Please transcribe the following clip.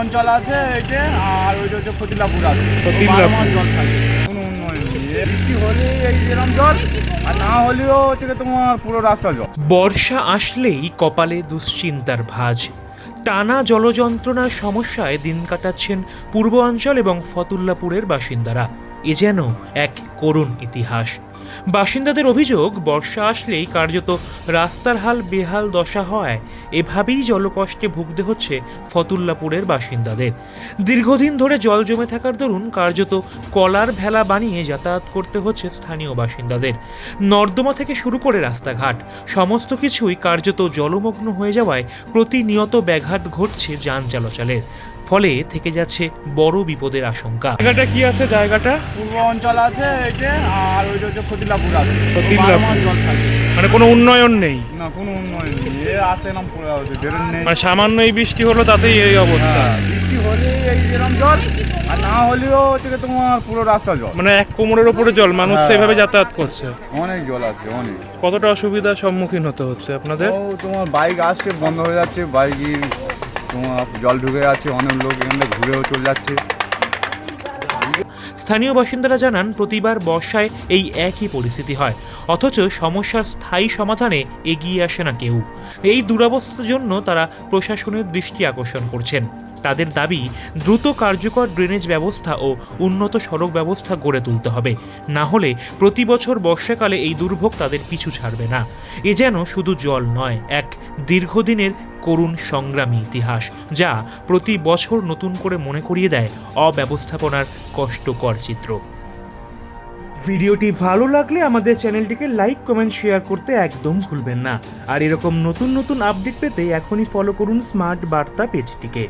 অঞ্চল আছে এইটা আর ওইটা হচ্ছে ফতিলাপুর আছে। ফতিলাপুর। বারো মাস জল থাকে। কোনো উন্নয়ন নেই। বৃষ্টি হলে এই যেরকম জল আর না হলেও হচ্ছে তোমার পুরো রাস্তা জল। বর্ষা আসলেই কপালে দুশ্চিন্তার ভাঁজ। টানা জলযন্ত্রণার সমস্যায় দিন কাটাচ্ছেন পূর্বাঞ্চল এবং ফতুল্লাপুরের বাসিন্দারা। এ যেন এক করুণ ইতিহাস। বাসিন্দাদের অভিযোগ বর্ষা আসলেই কার্যত রাস্তার হাল বেহাল দশা হয় এভাবেই জলকষ্টে ভুগতে হচ্ছে ফতুল্লাপুরের বাসিন্দাদের। দীর্ঘদিন ধরে জল জমে থাকার দরুন কার্যত কলার ভেলা বানিয়ে যাতায়াত করতে হচ্ছে স্থানীয় বাসিন্দাদের। নর্দমা থেকে শুরু করে রাস্তাঘাট সমস্ত কিছুই কার্যত জলমগ্ন হয়ে যাওয়ায় প্রতিনিয়ত ব্যাঘাত ঘটছে যান চলাচলের। ফলে থেকে যাচ্ছে বড় বিপদের আশঙ্কা। জায়গাটা কি আছে? জায়গাটা? পূর্ব অঞ্চল আছে আর ওইটা হচ্ছে জল থাকে। মানে কোনো উন্নয়ন নেই? না কোনো উন্নয়ন নেই। এ আসতে নাম পড়ে আছে ড্রেন নেই। মানে সামান্য এই বৃষ্টি হলো তাতেই এই অবস্থা। হ্যাঁ, বৃষ্টি হলে এই যেরকম জল আর না হলেও হচ্ছে গিয়ে তোমার পুরো রাস্তা জল। মানে এক কোমরের ওপরে জল মানুষ হ্যাঁ। সেভাবে যাতায়াত করছে। অনেক জল আছে অনেক। কতটা অসুবিধার সম্মুখীন হতে হচ্ছে আপনাদের? ও তোমার বাইক আসছে বন্ধ হয়ে যাচ্ছে বাইকই তোমার জল ঢুকে যাচ্ছে অনেক লোক এখানে ঘুরেও চলে যাচ্ছে। স্থানীয় বাসিন্দারা জানান, প্রতিবার বর্ষায় এই একই পরিস্থিতি হয়। অথচ সমস্যার স্থায়ী সমাধানে এগিয়ে আসে না কেউ। এই দুরবস্থার জন্য তারা প্রশাসনের দৃষ্টি আকর্ষণ করছেন। তাদের দাবি, দ্রুত কার্যকর ড্রেনেজ ব্যবস্থা ও উন্নত সড়ক ব্যবস্থা গড়ে তুলতে হবে। না হলে প্রতি বছর বর্ষাকালে এই দুর্ভোগ তাদের পিছু ছাড়বে না। এ যেন শুধু জল নয়, এক দীর্ঘদিনের করুণ সংগ্রামী ইতিহাস, যা প্রতি বছর নতুন করে মনে করিয়ে দেয় অব্যবস্থাপনার কষ্টকর চিত্র। ভিডিওটি ভালো লাগলে আমাদের চ্যানেলটিকে লাইক, কমেন্ট, শেয়ার করতে একদম ভুলবেন না। আর এরকম নতুন নতুন আপডেট পেতে এখনই ফলো করুন স্মার্ট বার্তা পেজটিকে